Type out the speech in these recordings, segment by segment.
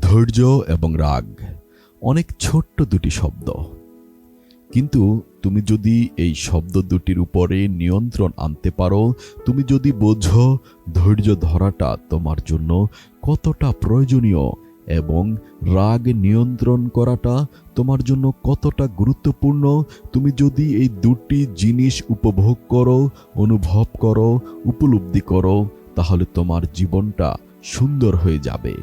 ধৈর্য এবং রাগ, অনেক ছোট্ট দুটি শব্দ। কিন্তু তুমি যদি এই শব্দ দুটির উপরে নিয়ন্ত্রণ আনতে পারো, তুমি যদি বোঝো ধৈর্য ধরাটা তোমার জন্য কতটা প্রয়োজনীয় এবং রাগ নিয়ন্ত্রণ করাটা তোমার জন্য কতটা গুরুত্বপূর্ণ, তুমি যদি এই দুটি জিনিস উপভোগ করো, অনুভব করো, উপলব্ধি করো, তাহলে তোমার জীবনটা সুন্দর হয়ে যাবে।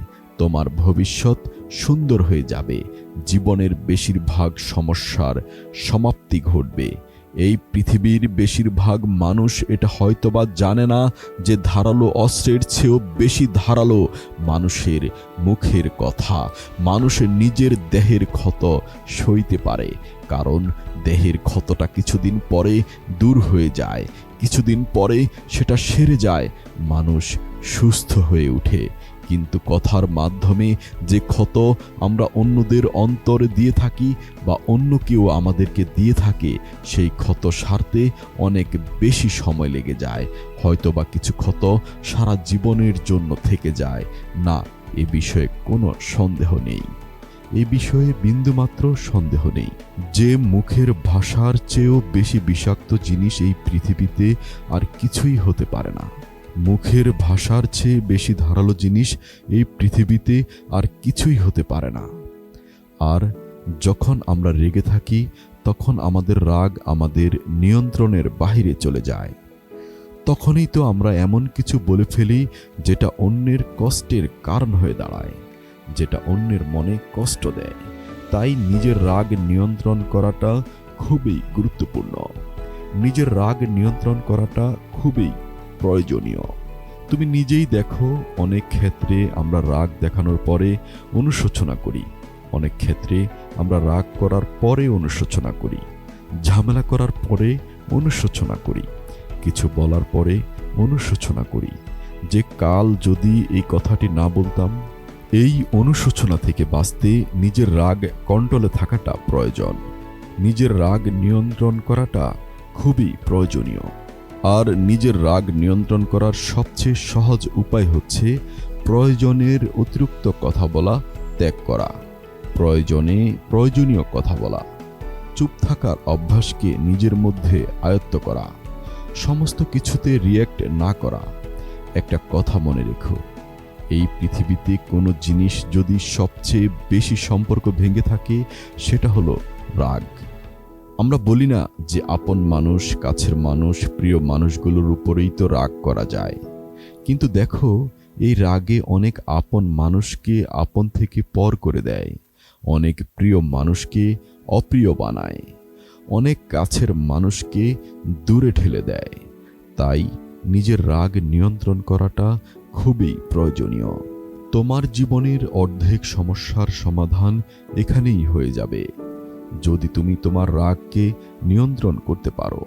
তোমার ভবিষ্যৎ সুন্দর হয়ে যাবে। জীবনের বেশিরভাগ সমস্যার সমাপ্তি ঘটবে। এই পৃথিবীর বেশিরভাগ মানুষ এটা হয়তোবা জানে না যে ধারালো অস্ত্রের চেয়েও বেশি ধারালো মানুষের মুখের কথা। মানুষের নিজের দেহের ক্ষত সইতে পারে, কারণ দেহের ক্ষতটা কিছুদিন পরে দূর হয়ে যায়। কিছুদিন পরে সেটা সেরে যায়। মানুষ সুস্থ হয়ে ওঠে। কিন্তু কথার মাধ্যমে যে ক্ষত আমরা অন্যদের অন্তরে দিয়ে থাকি বা অন্য কেউ আমাদেরকে দিয়ে থাকে, সেই ক্ষত সারতে অনেক বেশি সময় লেগে যায়। হয়তো বা কিছু ক্ষত সারা জীবনের জন্য থেকে যায়। না, এ বিষয়ে কোনো সন্দেহ নেই। এ বিষয়ে বিন্দুমাত্র সন্দেহ নেই। যে মুখের ভাষার চেয়েও বেশি বিষাক্ত জিনিস এই পৃথিবীতে আর কিছুই হতে পারে না। মুখের ভাষার চেয়ে বেশি ধারালো জিনিস এই পৃথিবীতে আর কিছুই হতে পারে না। আর যখন আমরা রেগে থাকি, তখন আমাদের রাগ আমাদের নিয়ন্ত্রণের বাহিরে চলে যায়। তখনই তো আমরা এমন কিছু বলে ফেলি যেটা অন্যের কষ্টের কারণ হয়ে দাঁড়ায়, যেটা অন্যের মনে কষ্ট দেয়। তাই নিজের রাগ নিয়ন্ত্রণ করাটা খুবই গুরুত্বপূর্ণ। নিজের রাগ নিয়ন্ত্রণ করাটা খুবই প্রয়োজনীয়। তুমি নিজেই দেখো, অনেক ক্ষেত্রে আমরা রাগ দেখানোর পরে অনুশোচনা করি। অনেক ক্ষেত্রে আমরা রাগ করার পরে অনুশোচনা করি। ঝামেলা করার পরে অনুশোচনা করি। কিছু বলার পরে অনুশোচনা করি। যে কাল যদি এই কথাটি না বলতাম, এই অনুশোচনা থেকে বাঁচতে নিজের রাগ কন্ট্রোলে থাকাটা প্রয়োজন। নিজের রাগ নিয়ন্ত্রণ করাটা খুবই প্রয়োজনীয়। আর নিজের রাগ নিয়ন্ত্রণ করার সবচেয়ে সহজ উপায় হচ্ছে প্রয়োজনের অতিরিক্ত কথা বলা, ত্যাগ করা। প্রয়োজনে প্রয়োজনীয় কথা বলা। চুপ থাকার অভ্যাসকে নিজের মধ্যে আয়ত্ত করা। সমস্ত কিছুতে রিয়্যাক্ট না করা। একটা কথা মনে রেখো, এই পৃথিবীতে কোনো জিনিস যদি সবচেয়ে বেশি সম্পর্ক ভেঙে থাকে, সেটা হলো রাগ। আমরা বলি না যে আপন মানুষ, কাছের মানুষ, প্রিয় মানুষগুলোর উপরেই তো রাগ করা যায়। কিন্তু দেখো, এই রাগে অনেক আপন মানুষকে আপন থেকে পর করে দেয়। অনেক প্রিয় মানুষকে অপ্রিয় বানায়। অনেক কাছের মানুষকে দূরে ঠেলে দেয়। তাই নিজের রাগ নিয়ন্ত্রণ করাটা খুবই প্রয়োজনীয়। তোমার জীবনের অর্ধেক সমস্যার সমাধান এখানেই হয়ে যাবে। যদি তুমি তোমার রাগকে নিয়ন্ত্রণ করতে পারো,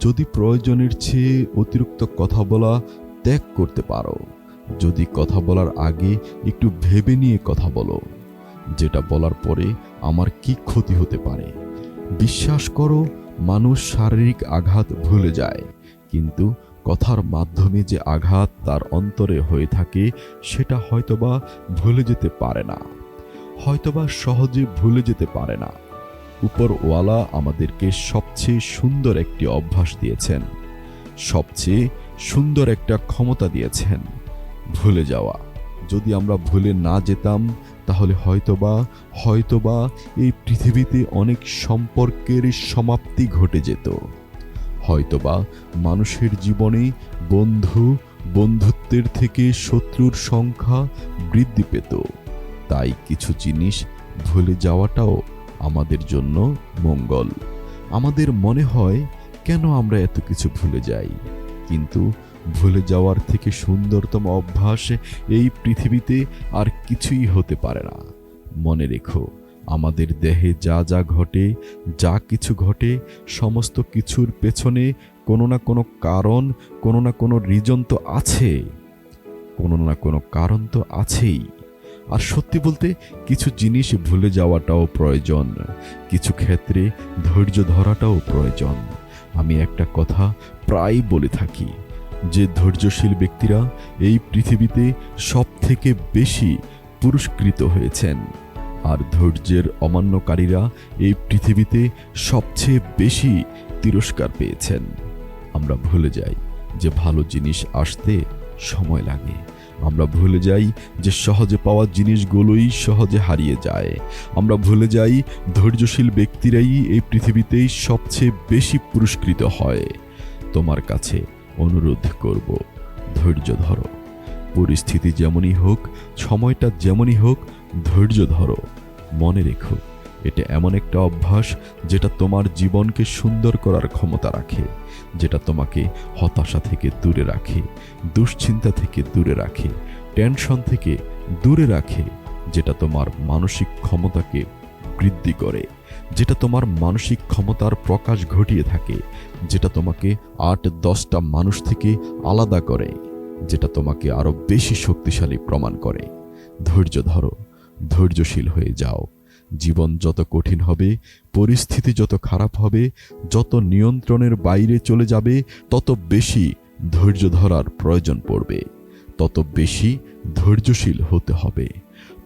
যদি প্রয়োজনের চেয়ে অতিরিক্ত কথা বলা ত্যাগ করতে পারো, যদি কথা বলার আগে একটু ভেবে নিয়ে কথা বলো, যেটা বলার পরে আমার কি ক্ষতি হতে পারে। বিশ্বাস করো, মানুষ শারীরিক আঘাত ভুলে যায়, কিন্তু কথার মাধ্যমে যে আঘাত তার অন্তরে হয়ে থাকে, সেটা হয়তোবা ভুলে যেতে পারে না। হয়তোবা সহজে ভুলে যেতে পারে না। উপরওয়ালা আমাদেরকে সবচেয়ে সুন্দর একটি অভ্যাস দিয়েছেন। সবচেয়ে সুন্দর একটা ক্ষমতা দিয়েছেন। ভুলে যাওয়া। যদি আমরা ভুলে না যেতাম, তাহলে হয়তোবা হয়তোবা এই পৃথিবীতে অনেক সম্পর্কের সমাপ্তি ঘটে যেত। হয়তোবা মানুষের জীবনে বন্ধু, বন্ধুত্বের থেকে শত্রুর সংখ্যা বৃদ্ধি পেত। তাই কিছু জিনিস ভুলে যাওয়াটাও আমাদের জন্য মঙ্গল। আমাদের মনে হয় কেন আমরা এত কিছু ভুলে যাই? কিন্তু ভুলে যাওয়ার থেকে সুন্দরতম অভ্যাস এই পৃথিবীতে আর কিছুই হতে পারে না। মনে রেখো, আমাদের দেহে যা যা ঘটে, যা কিছু ঘটে, সমস্ত কিছুর পেছনে কোনো না কোনো কারণ, কোনো না কোনো রিজন তো আছে। কোনো না কোনো কারণ তো আছেই। আর সত্যি বলতে কিছু জিনিস ভুলে যাওয়াটাও প্রয়োজন। কিছু ক্ষেত্রে ধৈর্য ধরাটাও প্রয়োজন। আমি একটা কথা প্রায় বলে থাকি, যে ধৈর্যশীল ব্যক্তিরা এই পৃথিবীতে সব থেকে বেশি পুরস্কৃত হয়েছেন। আর ধৈর্যের অমান্যকারীরা এই পৃথিবীতে সবচেয়ে বেশি তিরস্কার পেয়েছেন। আমরা ভুলে যাই যে ভালো জিনিস আসতে সময় লাগে। আমরা ভুলে যাই যে সহজে পাওয়া জিনিসগুলোই সহজে হারিয়ে যায়। আমরা ভুলে যাই ধৈর্যশীল ব্যক্তিরাই এই পৃথিবীতেই সবচেয়ে বেশি পুরস্কৃত হয়। তোমার কাছে অনুরোধ করব, ধৈর্য ধরো। পরিস্থিতি যেমনই হোক, সময়টা যেমনই হোক, ধৈর্য ধরো। মনে রেখো। এটা এমন একটা অভ্যাস যেটা তোমার জীবনকে সুন্দর করার ক্ষমতা রাখে, যেটা তোমাকে হতাশা থেকে দূরে রাখে, দুশ্চিন্তা থেকে দূরে রাখে, টেনশন থেকে দূরে রাখে, যেটা তোমার মানসিক ক্ষমতাকে বৃদ্ধি করে, যেটা তোমার মানসিক ক্ষমতার প্রকাশ ঘটিয়ে থাকে, যেটা তোমাকে আট দশটা মানুষ থেকে আলাদা করে, যেটা তোমাকে আরও বেশি শক্তিশালী প্রমাণ করে। ধৈর্য ধরো, ধৈর্যশীল হয়ে যাও। জীবন যত কঠিন হবে, পরিস্থিতি যত খারাপ হবে, যত নিয়ন্ত্রণের বাইরে চলে যাবে, তত বেশি ধৈর্য ধরার প্রয়োজন পড়বে। তত বেশি ধৈর্যশীল হতে হবে।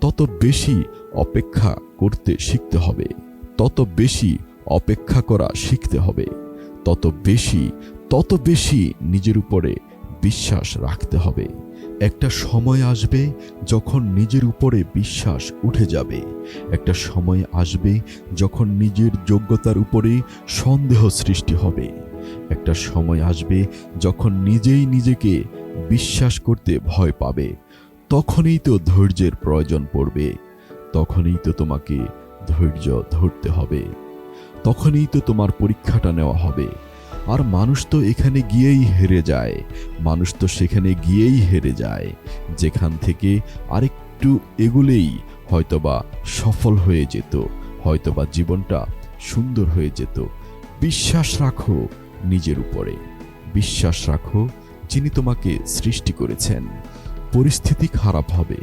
তত বেশি অপেক্ষা করতে শিখতে হবে। তত বেশি অপেক্ষা করা শিখতে হবে। তত বেশি তত বেশি নিজের উপরে বিশ্বাস রাখতে হবে। একটা সময় আসবে যখন নিজের উপরে বিশ্বাস উঠে যাবে। একটা সময় আসবে যখন নিজের যোগ্যতার উপরে সন্দেহ সৃষ্টি হবে। একটা সময় আসবে যখন নিজেই নিজেকে বিশ্বাস করতে ভয় পাবে। তখনই তো ধৈর্যের প্রয়োজন পড়বে। তখনই তো তোমাকে ধৈর্য ধরতে হবে। তখনই তো তোমার পরীক্ষাটা নেওয়া হবে। আর মানুষ তো এখানে গিয়েই হেরে যায়। মানুষ তো সেখানে গিয়েই হেরে যায়। যেখান থেকে আরেকটু এগুলেই হয়তোবা সফল হয়ে যেত, হয়তোবা জীবনটা সুন্দর হয়ে যেত। বিশ্বাস রাখো নিজের উপরে। বিশ্বাস রাখো যিনি তোমাকে সৃষ্টি করেছেন। পরিস্থিতি খারাপ হবে,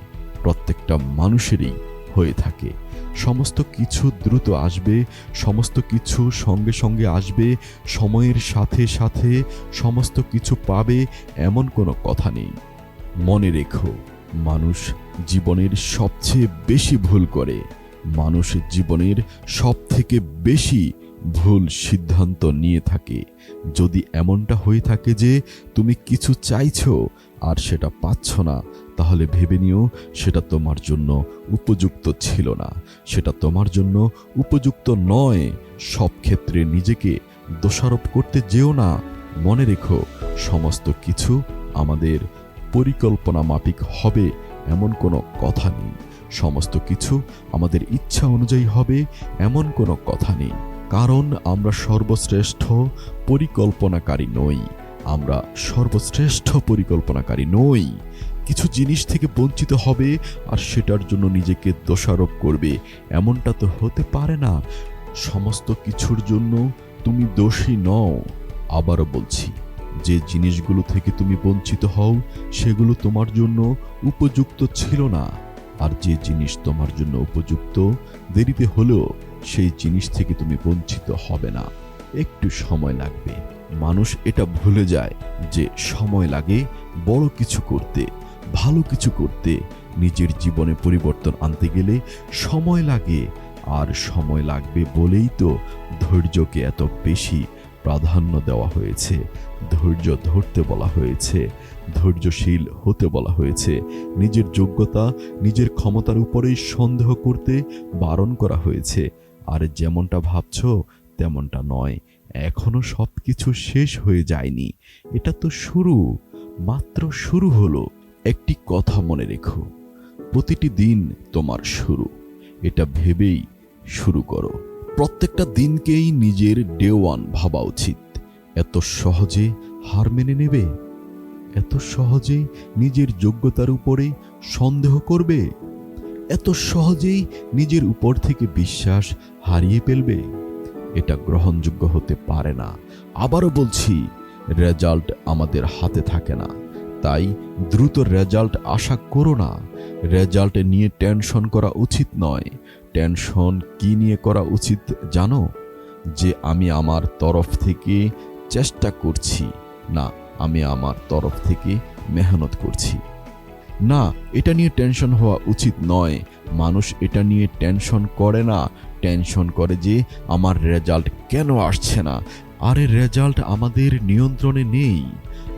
প্রত্যেকটা মানুষেরই হয়ে থাকে। সমস্ত কিছু দ্রুত আসবে, সমস্ত কিছু সঙ্গে সঙ্গে আসবে, সময়ের সাথে সাথে সমস্ত কিছু পাবে এমন কোনো কথা নেই। মনে রেখো, মানুষ জীবনের সবচেয়ে বেশি ভুল করে। মানুষ জীবনের সব থেকে বেশি ভুল সিদ্ধান্ত নিয়ে থাকে। যদি এমনটা হয়ে থাকে যে তুমি কিছু চাইছো আর সেটা পাচ্ছ না তাহলে ভেবে নিও, সেটা তোমার জন্য উপযুক্ত ছিল না। সেটা তোমার জন্য উপযুক্ত নয়। সব ক্ষেত্রে নিজেকে দোষারোপ করতে যেও না। মনে রেখো, সমস্ত কিছু আমাদের পরিকল্পনা মাফিক হবে, এমন কোনো কথা নেই। সমস্ত কিছু আমাদের ইচ্ছা অনুযায়ী হবে, এমন কোনো কথা নেই। কারণ আমরা সর্বশ্রেষ্ঠ পরিকল্পনাকারী নই। আমরা সর্বশ্রেষ্ঠ পরিকল্পনাকারী নই। কিছু জিনিস থেকে বঞ্চিত হবে আর সেটার জন্য নিজেকে দোষারোপ করবে। এমনটা তো হতে পারে না। সমস্ত কিছুর জন্য তুমি দোষী নও। আবারও বলছি, যে জিনিসগুলো থেকে তুমি বঞ্চিত হও, সেগুলো তোমার জন্য উপযুক্ত ছিল না। আর যে জিনিস তোমার জন্য উপযুক্ত, দেরিতে হলেও সেই জিনিস থেকে তুমি বঞ্চিত হবে না। একটু সময় লাগবে। মানুষ এটা ভুলে যায় যে সময় লাগে বড় কিছু করতে। ভালো কিছু করতে নিজের জীবনে পরিবর্তন আনতে গেলে সময় লাগে। আর সময় লাগবে বলেই তো ধৈর্যকে এত বেশি প্রাধান্য দেওয়া হয়েছে। ধৈর্য ধরতে বলা হয়েছে, ধৈর্যশীল হতে বলা হয়েছে। নিজের যোগ্যতা, নিজের ক্ষমতার উপরেই সন্দেহ করতে বারণ করা হয়েছে। আর যেমনটা ভাবছ, তেমনটা নয়। এখনও সব কিছু শেষ হয়ে যায়নি। এটা তো শুরু, মাত্র শুরু হলো। একটি কথা মনে রেখো। প্রতিটি দিন তোমার শুরু। এটা ভেবেই শুরু করো। প্রত্যেকটা দিনকেই নিজের ডে ওয়ান ভাবা উচিত। এত সহজে হার মেনে নেবে? এত সহজেই নিজের যোগ্যতার উপরে সন্দেহ করবে? এত সহজেই নিজের উপর থেকে বিশ্বাস হারিয়ে ফেলবে? এটা গ্রহণযোগ্য হতে পারে না। আবারও বলছি, রেজাল্ট আমাদের হাতে থাকে না। তাই দ্রুত রেজাল্ট আশা করো না। রেজাল্ট নিয়ে টেনশন করা উচিত নয়। টেনশন কি নিয়ে করা উচিত জানো? যে আমি আমার তরফ থেকে চেষ্টা করছি, না, আমি আমার তরফ থেকে মেহনত করছি। না, এটা নিয়ে টেনশন হওয়া উচিত নয়। মানুষ এটা নিয়ে টেনশন করে না। টেনশন করে যে আমার রেজাল্ট কেন আসছে না। আরে রেজাল্ট আমাদের নিয়ন্ত্রণে নেই।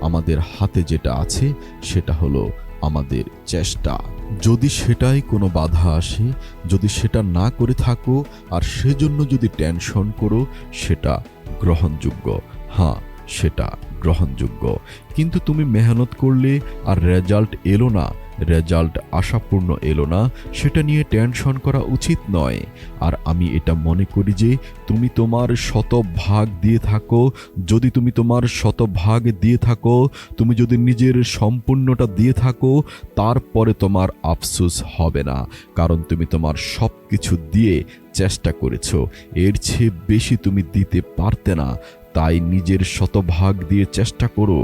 আমাদের হাতে যেটা আছে, সেটা হলো আমাদের চেষ্টা। যদি সেটাই কোনো বাধা আসে, যদি সেটা না করে থাকো, আর সেজন্য যদি টেনশন করো, সেটা গ্রহণযোগ্য। হ্যাঁ সেটা গ্রহণযোগ্য। কিন্তু তুমি মেহনত করলে আর রেজাল্ট এলো না রেজাল্ট আশাপূর্ণ এলো না, সেটা নিয়ে টেনশন করা উচিত নয়। আর আমি এটা মনে করি যে, তুমি তোমার শত ভাগ দিয়ে থাকো, যদি তুমি তোমার শত ভাগ দিয়ে থাকো, তুমি যদি নিজের সম্পূর্ণটা দিয়ে থাকো, তারপরে তোমার আফসোস হবে না। কারণ তুমি তোমার সব কিছু দিয়ে চেষ্টা করেছ। এর চেয়ে বেশি তুমি দিতে পারতে না। তাই নিজের শতভাগ দিয়ে চেষ্টা করো।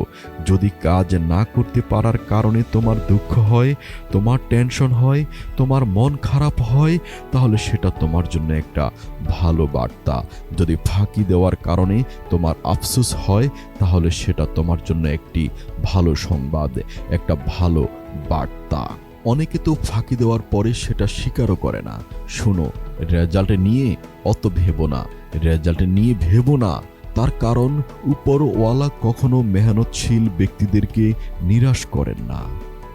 যদি কাজ না করতে পারার কারণে তোমার দুঃখ হয়, তোমার টেনশন হয়, তোমার মন খারাপ হয়, তাহলে সেটা তোমার জন্য একটা ভালো বার্তা। যদি ফাঁকি দেওয়ার কারণে তোমার আফসোস হয়, তাহলে সেটা তোমার জন্য একটি ভালো সংবাদ, একটা ভালো বার্তা। অনেকে তো ফাঁকি দেওয়ার পরে সেটা স্বীকারও করে না। শোনো, রেজাল্ট নিয়ে অত ভেবো না। রেজাল্ট নিয়ে ভেবো না। তার কারণ উপরওয়ালা কখনো মেহনতশীল ব্যক্তিদেরকে নিরাশ করেন না।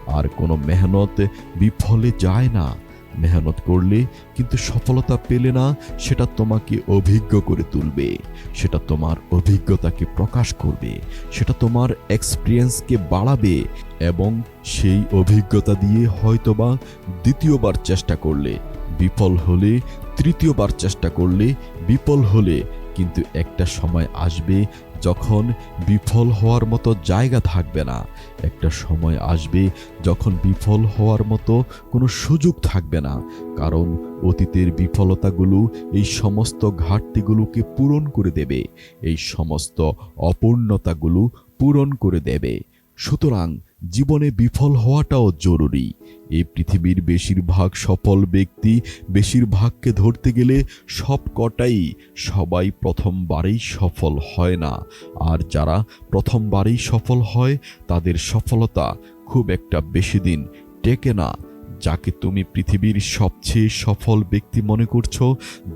আর কোনো মেহনত বিফলে যায় না। মেহনত করলে কিন্তু সফলতা পেলে না, সেটা তোমাকে অভিজ্ঞ করে তুলবে। সেটা তোমার অভিজ্ঞতাকে প্রকাশ করবে। সেটা তোমার এক্সপিরিয়েন্সকে বাড়াবে এবং সেই অভিজ্ঞতা দিয়ে হয়তোবা দ্বিতীয়বার চেষ্টা করলে বিফল হলে, তৃতীয়বার চেষ্টা করলে বিফল হলে কিন্তু একটা সময় আসবে যখন বিফল হওয়ার মতো জায়গা থাকবে না। একটা সময় আসবে যখন বিফল হওয়ার মতো কোনো সুযোগ থাকবে না। কারণ অতীতের বিফলতাগুলো এই সমস্ত ঘাটতিগুলোকে পূরণ করে দেবে। এই সমস্ত অপূর্ণতাগুলো পূরণ করে দেবে। সুতরাং জীবনে বিফল হওয়াটাও জরুরি। এই পৃথিবীর বেশিরভাগ সফল ব্যক্তি বেশিরভাগকে ধরতে গেলে সব কটাই সবাই প্রথমবারেই সফল হয় না। আর যারা প্রথমবারেই সফল হয়, তাদের সফলতা খুব একটা বেশি দিন টেকে না। যাকে তুমি পৃথিবীর সবচেয়ে সফল ব্যক্তি মনে করছ,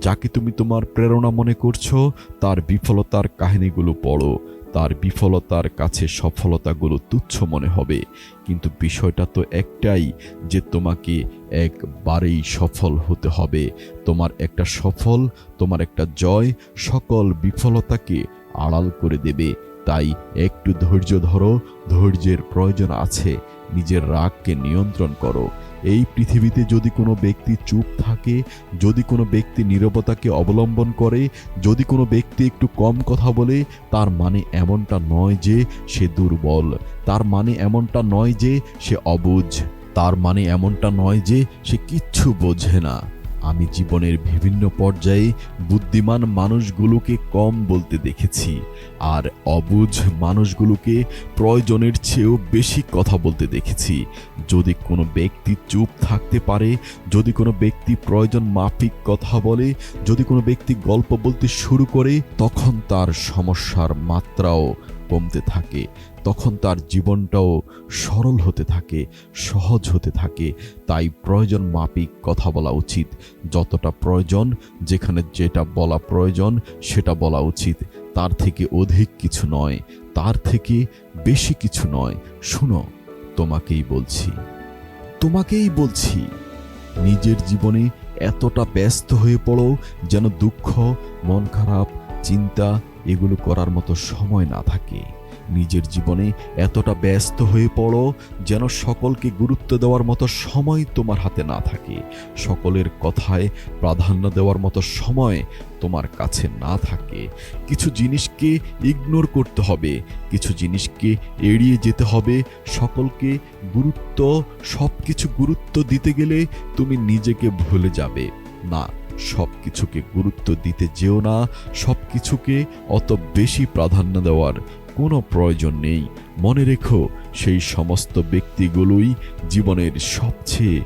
যাকে তুমি তোমার প্রেরণা মনে করছ, তার বিফলতার কাহিনীগুলো পড়ো। তার বিফলতার কাছে সফলতাগুলো তুচ্ছ মনে হবে। কিন্তু বিষয়টা তো একটাই যে তোমাকে একবারেই সফল হতে হবে। তোমার একটা সফল, তোমার একটা জয় সকল বিফলতাকে আড়াল করে দেবে। তাই একটু ধৈর্য ধরো, ধৈর্যের প্রয়োজন আছে। নিজের রাগকে নিয়ন্ত্রণ করো। এই পৃথিবীতে যদি কোনো ব্যক্তি চুপ থাকে, যদি কোনো ব্যক্তি নিরবতাকে অবলম্বন করে, যদি কোনো ব্যক্তি একটু কম কথা বলে, তার মানে এমনটা নয় যে সে দুর্বল। তার মানে এমনটা নয় যে সে অবুঝ। তার মানে এমনটা নয় যে সে কিচ্ছু বোঝে না। আমি জীবনের বিভিন্ন পর্যায়ে বুদ্ধিমান মানুষগুলোকে কম বলতে দেখেছি আর অবুঝ মানুষগুলোকে প্রয়োজনের চেয়েও বেশি কথা বলতে দেখেছি। যদি কোনো ব্যক্তি চুপ থাকতে পারে, যদি কোনো ব্যক্তি প্রয়োজন মাফিক কথা বলে, যদি কোনো ব্যক্তি গল্প বলতে শুরু করে, তখন তার সমস্যার মাত্রাও কমতে থাকে। তখন তার জীবনটাও সরল হতে থাকে, সহজ হতে থাকে। তাই প্রয়োজন মাপিক কথা বলা উচিত। যতটা প্রয়োজন, যেখানে যেটা বলা প্রয়োজন, সেটা বলা উচিত। তার থেকে অধিক কিছু নয়, তার থেকে বেশি কিছু নয়। শুনো, তোমাকেই বলছি। তোমাকেই বলছি, নিজের জীবনে এতটা ব্যস্ত হয়ে পড়ো যেন দুঃখ, মন খারাপ, চিন্তা এগুলো করার মতো সময় না থাকে। নিজের জীবনে এতটা ব্যস্ত হয়ে পড়ো যেন সকলকে গুরুত্ব দেওয়ার মতো সময় তোমার হাতে না থাকে। সকলের কথায় প্রাধান্য দেওয়ার মতো সময় তোমার কাছে না থাকে। কিছু জিনিসকে ইগনোর করতে হবে, কিছু জিনিসকে এড়িয়ে যেতে হবে। সকলকে গুরুত্ব সব কিছু গুরুত্ব দিতে গেলে তুমি নিজেকে ভুলে যাবে। না সব কিছুকে গুরুত্ব দিতে যেও না সব কিছুকে অত বেশি প্রাধান্য দেওয়ার কোনো প্রয়োজন নেই। মনে রেখো, সেই সমস্ত ব্যক্তিগুলোই জীবনের সবচেয়ে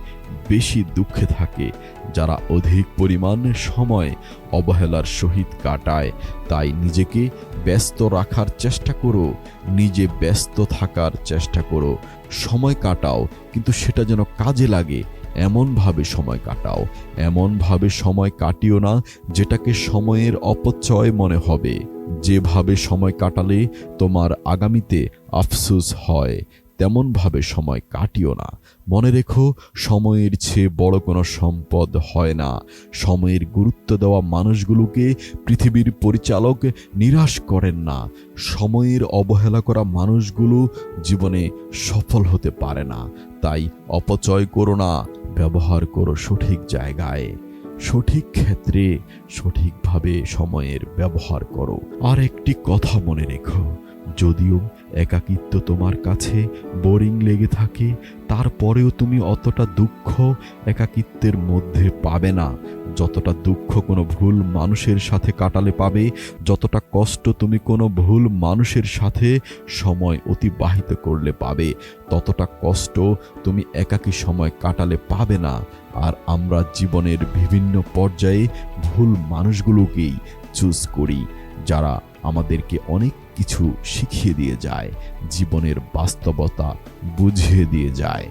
বেশি দুঃখে থাকে, যারা অধিক পরিমাণ সময় অবহেলার সহিত কাটায়। তাই নিজেকে ব্যস্ত রাখার চেষ্টা করো, নিজে ব্যস্ত থাকার চেষ্টা করো। সময় কাটাও, কিন্তু সেটা যেন কাজে লাগে, এমনভাবে সময় কাটাও। এমনভাবে সময় কাটিও না, যেটাকে সময়ের অপচয় মনে হবে। যেভাবে সময় কাটালে তোমার আগামীতে আফসোস হয়, তেমনভাবে সময় কাটিও না। মনে রেখো, সময়ের চেয়ে বড় কোনো সম্পদ হয় না। সময়ের গুরুত্ব দেওয়া মানুষগুলোকে পৃথিবীর পরিচালক নিরাশ করেন না। সময়ের অবহেলা করা মানুষগুলো জীবনে সফল হতে পারে না। তাই অপচয় করো না, ব্যবহার করো সঠিক জায়গায়। সঠিক ক্ষেত্রে, সঠিকভাবে সময়ের ব্যবহার করো। আর একটি কথা মনে রেখো, যদিও একাকিত্ব তোমার কাছে বোরিং লেগে থাকে, তারপরেও তুমি অতটা দুঃখ একাকিত্বের মধ্যে পাবে না। যতটা দুঃখ কোনো ভুল মানুষের সাথে কাটালে পাবে, যতটা কষ্ট তুমি কোনো ভুল মানুষের সাথে সময় অতিবাহিত করলে পাবে, ততটা কষ্ট তুমি একাকী সময় কাটালে পাবে না। আর আমরা জীবনের বিভিন্ন পর্যায়ে ভুল মানুষগুলোকেই চুজ করি, যারা আমাদেরকে অনেক কিছু শিখিয়ে দিয়ে যায়, জীবনের বাস্তবতা বুঝিয়ে দিয়ে যায়।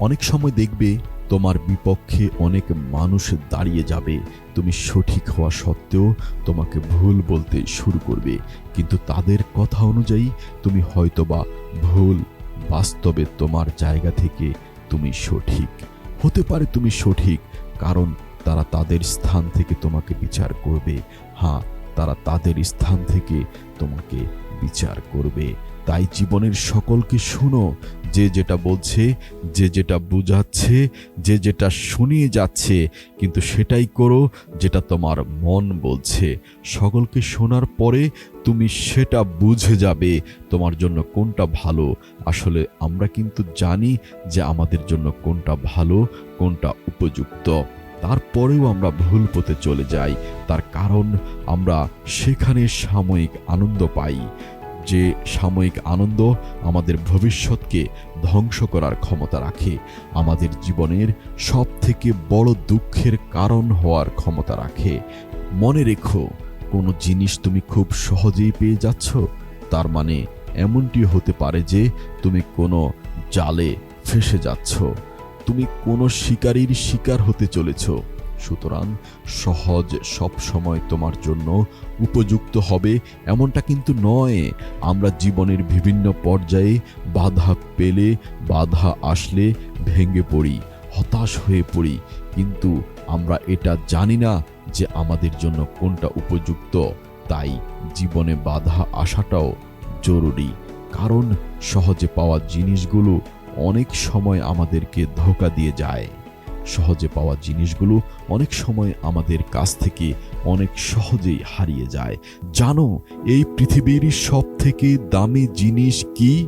অনেক সময় দেখবে তোমার বিপক্ষে অনেক মানুষ দাঁড়িয়ে যাবে, তুমি সঠিক হওয়া সত্ত্বেও তোমাকে ভুল বলতে শুরু করবে, কিন্তু তাদের কথা অনুযায়ী তুমি হয়তোবা ভুল বাস্তবে তোমার জায়গা থেকে তুমি সঠিক। হতে পারে তুমি সঠিক, কারণ তারা তাদের স্থান থেকে তোমাকে বিচার করবে। হ্যাঁ তারা তাদের স্থান থেকে তোমাকে বিচার করবে। তাই জীবনের সকলকে শুনো যে যেটা বলছে, যে যেটা বুঝাচ্ছে, যে যেটা শুনিয়ে যাচ্ছে, কিন্তু সেটাই করো যেটা তোমার মন বলছে। সকলকে শোনার পরে তুমি সেটা বুঝে যাবে তোমার জন্য কোনটা ভালো। আসলে আমরা কিন্তু জানি যে আমাদের জন্য কোনটা ভালো, কোনটা উপযুক্ত। তারপরেও আমরা ভুল পথে চলে যাই। তার কারণ আমরা সেখানে সাময়িক আনন্দ পাই। যে সাময়িক আনন্দ আমাদের ভবিষ্যৎকে ধ্বংস করার ক্ষমতা রাখে, আমাদের জীবনের সব থেকে বড় দুঃখের কারণ হওয়ার ক্ষমতা রাখে। মনে রেখো, কোনো জিনিস তুমি খুব সহজেই পেয়ে যাচ্ছ, তার মানে এমনটি হতে পারে যে তুমি কোনো জালে ফেসে যাচ্ছ। তুমি কোনো শিকারীর শিকার হতে চলেছ। সুতরাং সহজ সব সময় তোমার জন্য উপযুক্ত হবে এমনটা কিন্তু নয়। আমরা জীবনের বিভিন্ন পর্যায়ে বাধা পেলে, বাধা আসলে ভেঙে পড়ি, হতাশ হয়ে পড়ি। কিন্তু আমরা এটা জানি না যে আমাদের জন্য কোনটা উপযুক্ত। তাই জীবনে বাধা আসাটাও জরুরি। কারণ সহজে পাওয়া জিনিসগুলো অনেক সময় আমাদেরকে ধোকা দিয়ে যায়। সহজে পাওয়া জিনিসগুলো অনেক সময় আমাদের কাছ থেকে অনেক সহজেই হারিয়ে যায়। জানো, এই পৃথিবীর সব থেকে দামি জিনিস কি?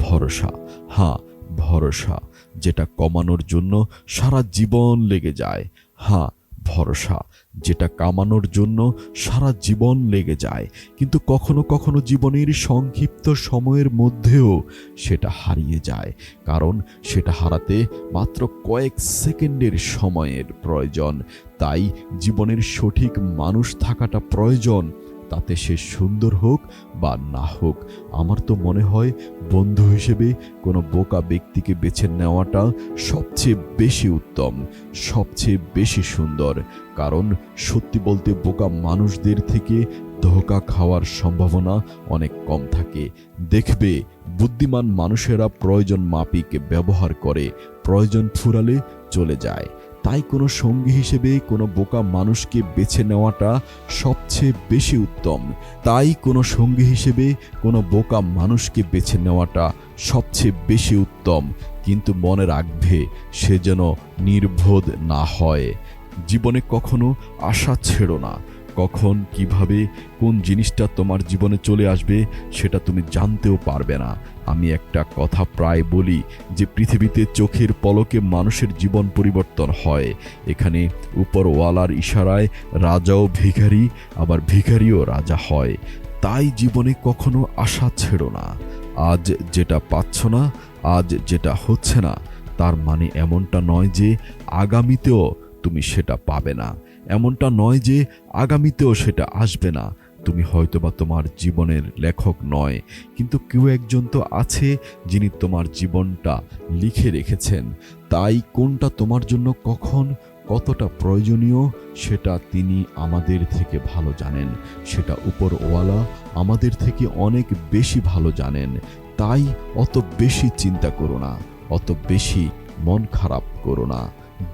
ভরসা। হ্যাঁ ভরসা, যেটা কমানোর জন্য সারা জীবন লেগে যায়। হ্যাঁ ভরসা, যেটা কামানোর জন্য সারা জীবন লেগে যায়। কিন্তু কখনো কখনো জীবনের সংক্ষিপ্ত সময়ের মধ্যেও সেটা হারিয়ে যায়, কারণ সেটা হারাতে মাত্র কয়েক সেকেন্ডের সময়ের প্রয়োজন। তাই জীবনের সঠিক মানুষ থাকাটা প্রয়োজন তাতে সে সুন্দর হোক বা না হোক, আমার তো মনে হয় বন্ধু হিসেবে কোনো বোকা ব্যক্তিকে বেছে নেওয়াটা সবচেয়ে বেশি উত্তম, সবচেয়ে বেশি সুন্দর। কারণ সত্যি বলতে বোকা মানুষদের থেকে ধোকা খাওয়ার সম্ভাবনা অনেক কম থাকে। দেখবে, বুদ্ধিমান মানুষেরা প্রয়োজন মাপিক ব্যবহার করে, প্রয়োজন ফুরালে চলে যায়। তাই কোনো সঙ্গী হিসেবে কোনো বোকা মানুষকে বেছে নেওয়াটা সবচেয়ে বেশি উত্তম। তাই কোনো সঙ্গী হিসেবে কোনো বোকা মানুষকে বেছে নেওয়াটা সবচেয়ে বেশি উত্তম। কিন্তু মনে রাখবে, সে যেন নির্বোধ না হয়। জীবনে কখনো আশা ছেড়ো না। কখন, কীভাবে, কোন জিনিসটা তোমার জীবনে চলে আসবে সেটা তুমি জানতেও পারবে না। আমি একটা কথা প্রায় বলি যে পৃথিবীতে চোখের পলকে মানুষের জীবন পরিবর্তন হয়। এখানে উপরওয়ালার ইশারায় রাজাও ভিখারি, আবার ভিখারিও রাজা হয়। তাই জীবনে কখনো আশা ছেড়ো না। আজ যেটা পাচ্ছ না, আজ যেটা হচ্ছে না, তার মানে এমনটা নয় যে আগামীতেও তুমি সেটা পাবে না। এমনটা নয় যে আগামীতেও সেটা আসবে না। তুমি হয়তোবা তোমার জীবনের লেখক নয়, কিন্তু কেউ একজন তো আছে যিনি তোমার জীবনটা লিখে রেখেছেন। তাই কোনটা তোমার জন্য কখন, কতটা প্রয়োজনীয়, সেটা তিনি আমাদের থেকে ভালো জানেন। সেটা উপরওয়ালা আমাদের থেকে অনেক বেশি ভালো জানেন। তাই অত বেশি চিন্তা করো না, অত বেশি মন খারাপ করো না।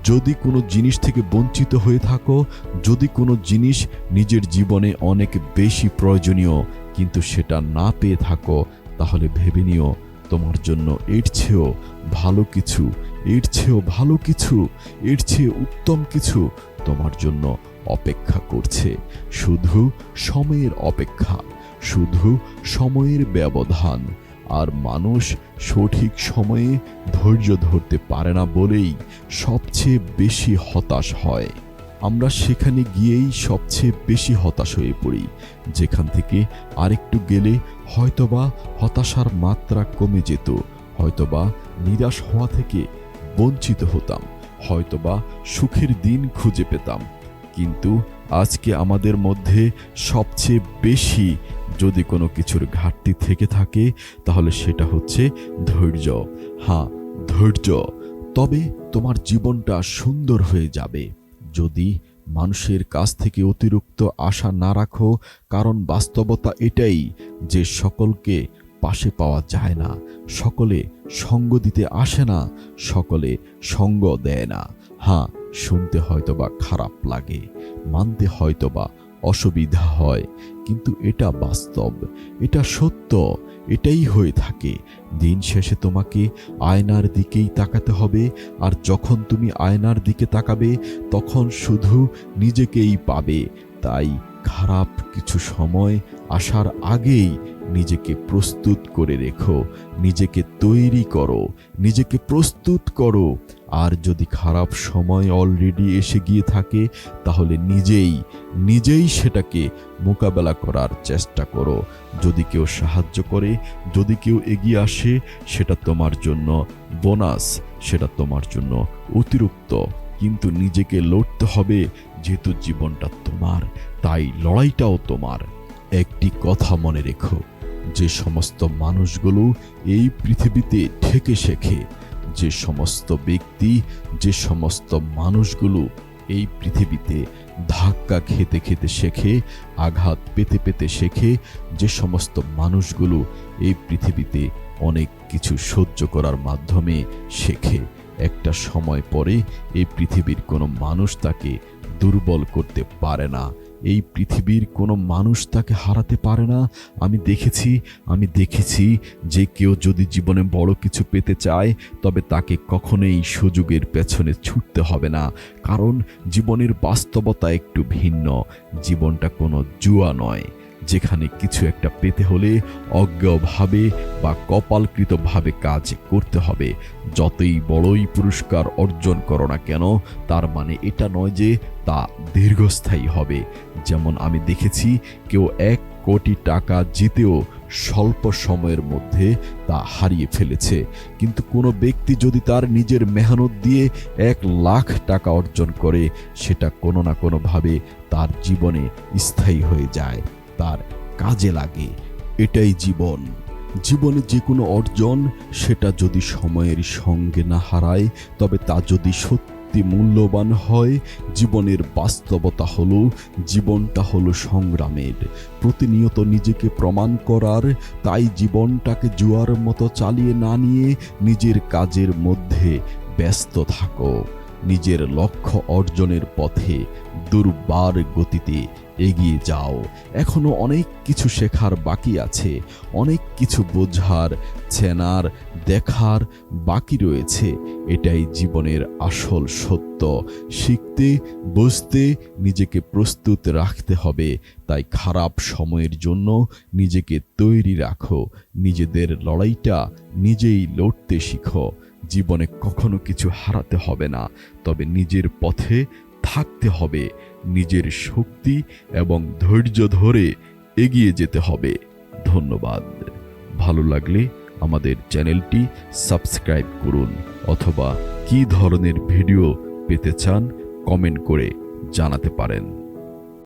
যদি কোনো জিনিস থেকে বঞ্চিত হয়ে থাকো, যদি কোনো জিনিস নিজের জীবনে অনেক বেশি প্রয়োজনীয়, কিন্তু সেটা না পেয়ে থাকো, তাহলে ভেবে নিও, তোমার জন্য এর চেয়েও ভালো কিছু, এর চেয়েও ভালো কিছু, এর চেয়ে উত্তম কিছু তোমার জন্য অপেক্ষা করছে। শুধু সময়ের অপেক্ষা, শুধু সময়ের ব্যবধান। আর মানুষ সঠিক সময়ে ধৈর্য ধরতে পারে না বলেই সবচেয়ে বেশি হতাশ হয়। আমরা সেখানে গিয়েই সবচেয়ে বেশি হতাশ হয়ে পড়ি, যেখান থেকে আরেকটু গেলে হয়তোবা হতাশার মাত্রা কমে যেত, হয়তোবা নিরাশ হওয়া থেকে বঞ্চিত হতাম, হয়তোবা সুখের দিন খুঁজে পেতাম। কিন্তু আজকে আমাদের মধ্যে সবচেয়ে বেশি যদি কোনো কিছুর ঘাটতি থেকে থাকে, তাহলে সেটা হচ্ছে ধৈর্য। হ্যাঁ ধৈর্য। তবে তোমার জীবনটা সুন্দর হয়ে যাবে। যদি মানুষের কাছ থেকে অতিরিক্ত আশা না রাখো, কারণ বাস্তবতা এটাই যে সকলকে পাশে পাওয়া যায় না, সকলে সঙ্গ দিতে আসে না, সকলে সঙ্গ দেয় না। হ্যাঁ শুনতে হয়তোবা খারাপ লাগে, মানতে হয়তোবা অসুবিধা হয়। কিন্তু এটা বাস্তব, এটা সত্য, এটাই হয়ে থাকে। দিন শেষে তোমাকে আয়নার দিকেই তাকাতে হবে, আর যখন তুমি আয়নার দিকে তাকাবে, তখন শুধু নিজেকেই পাবে। তাই খারাপ কিছু সময় আসার আগেই নিজেকে প্রস্তুত করে রেখো, নিজেকে তৈরি করো, নিজেকে প্রস্তুত করো। আর যদি খারাপ সময় অলরেডি এসে গিয়ে থাকে, তাহলে নিজেই নিজেই সেটাকে মোকাবেলা করার চেষ্টা করো। যদি কেউ সাহায্য করে, যদি কেউ এগিয়ে আসে, সেটা তোমার জন্য বোনাস সেটা তোমার জন্য অতিরিক্ত। কিন্তু নিজেকে লড়তে হবে, যেহেতু জীবনটা তোমার, তাই লড়াইটাও তোমার। একটি কথা মনে রেখো, যে সমস্ত মানুষগুলো এই পৃথিবীতে ঠেকে শেখে। যে সমস্ত ব্যক্তি, যে সমস্ত মানুষগুলো এই পৃথিবীতে ধাক্কা খেতে খেতে শেখে, আঘাত পেতে পেতে শেখে, যে সমস্ত মানুষগুলো এই পৃথিবীতে অনেক কিছু সহ্য করার মাধ্যমে শেখে। একটা সময় পরে এই পৃথিবীর কোনো মানুষ তাকে দুর্বল করতে পারে না। এই পৃথিবীর কোনো মানুষ তাকে হারাতে পারে না। আমি দেখেছি আমি দেখেছি যে কেউ যদি জীবনে বড় কিছু পেতে চায়, তবে তাকে কখনোই সুযোগের পেছনে ছুটতে হবে না। কারণ জীবনের বাস্তবতা একটু ভিন্ন, জীবনটা কোনো জুয়া নয়। যেখানে কিছু একটা পেতে হলে অজ্ঞভাবে বা কপালকৃতভাবে কাজ করতে হবে। যতই বড়ই পুরস্কার অর্জন করো না কেন, তার মানে এটা নয় যে তা দীর্ঘস্থায়ী হবে। যেমন আমি দেখেছি, কেউ এক কোটি টাকা জিতেও স্বল্প সময়ের মধ্যে তা হারিয়ে ফেলেছে। কিন্তু কোনো ব্যক্তি যদি তার নিজের মেহনত দিয়ে এক লাখ টাকা অর্জন করে, সেটা কোনো না কোনোভাবে তার জীবনে স্থায়ী হয়ে যায়। তার কাজে লাগে। এটাই জীবন। জীবনে যে কোনো অর্জন, সেটা যদি সময়ের সঙ্গে না হারায়, তবে তা যদি সত্যি মূল্যবান হয়, জীবনের বাস্তবতা হলো, জীবনটা হলো সংগ্রামের। প্রতিনিয়ত নিজেকে প্রমাণ করার, তাই জীবনটাকে জুয়ার মতো চালিয়ে না নিয়ে নিজের কাজের মধ্যে ব্যস্ত থাকো। নিজের লক্ষ্য অর্জনের পথে দুর্বার গতিতে এগিয়ে যাও। এখনও অনেক কিছু শেখার বাকি আছে। অনেক কিছু বোঝার, চেনার, দেখার বাকি রয়েছে। এটাই জীবনের আসল সত্য। শিখতে, বুঝতে নিজেকে প্রস্তুত রাখতে হবে। তাই খারাপ সময়ের জন্য নিজেকে তৈরি রাখো। নিজেদের লড়াইটা নিজেই লড়তে শিখো। জীবনে কখনো কিছু হারাতে হবে না। তবে নিজের পথে থাকতে হবে। নিজের শক্তি এবং ধৈর্য ধরে এগিয়ে যেতে হবে। ধন্যবাদ। ভালো লাগলে আমাদের চ্যানেলটি সাবস্ক্রাইব করুন অথবা কি ধরনের ভিডিও পেতে চান কমেন্ট করে জানাতে পারেন।